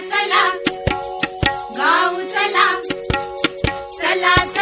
चला चला. चला चला.